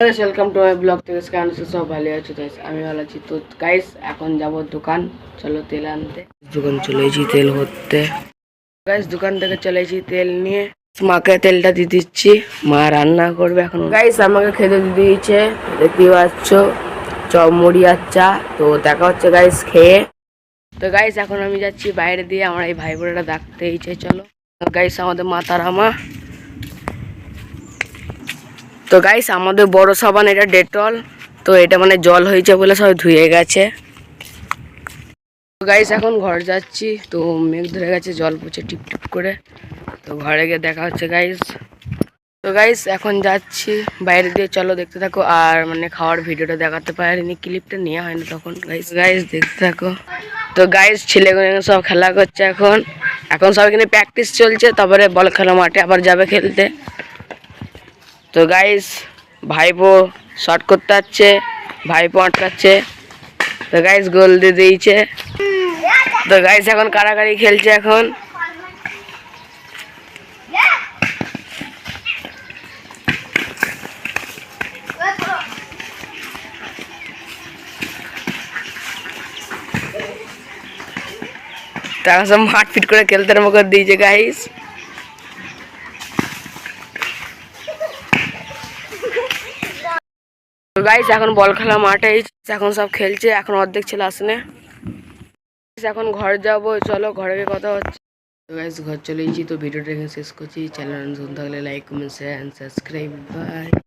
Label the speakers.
Speaker 1: Guys welcome to my blog থেকে স্ক্যান সব ভালো আছো? গাইস আমি ভালো আছি। তো গাইস এখন যাব দোকান। চলো তেল আনতে। দোকান চলেছি তেল ভরতে। গাইস দোকান থেকে চলেছি তেল নিয়ে। মাকে তেলটা দিয়ে দিচ্ছি। মা রান্না করবে এখন। গাইস আমাকে খেতে দিয়ে দিয়েছে। দেখতেই পাচ্ছ চপ মুড়ি আর চা। তো দেখা হচ্ছে গাইস খেয়ে। তো গাইস এখন আমি যাচ্ছি বাইরে দিয়ে। আমার এই ভাই বোনেরা ডাকতে এইছে চলো। গাইস আমাদের মাতারামা তো গাইস আমাদের বড় সাবান, এটা ডেটল তো এটা মানে জল হয়েছে বলে সব ধুয়ে গেছে। তো গাইস এখন ঘর যাচ্ছি। তো মেঘ ধরে গেছে, জল পড়ছে টিপ টিপ করে। তো ঘরে গিয়ে দেখা হচ্ছে গাইস তো গাইস এখন যাচ্ছি। বাইরে দিয়ে চলো দেখতে থাকো। আর মানে খাওয়ার ভিডিওটা দেখাতে পারিনি ক্লিপটা নেওয়া হয়নি তখন। গাইস গাইস দেখতে থাকো। তো গাইস ছেলেগুলো সব খেলা করছে এখন। এখন সব এখানে প্র্যাকটিস চলছে, তারপরে বল খেলা মাঠে আবার যাবে খেলতে। তো গাইস ভাইপো শর্ট করতে যাচ্ছে ভাইপো আটকাচ্ছে। তো গাইস গোল দিয়ে দিয়েছে। তো গাইস এখন কারাকারি খেলছে এখন। তারা সব মাঠ ফিট করে খেলতে করে দিয়েছে গাইস গাইস এখন বল খেলা মাঠে এখন সব খেলছে, এখন অর্ধেক ছেলে আসনে। এখন ঘর যাব, চলো, ঘরে গিয়ে কথা হচ্ছে। তো গাইস ঘর চলে এসেছি, তো ভিডিওটা এখানে শেষ করছি। চ্যানেল নতুন থাকলে like comment share and subscribe bye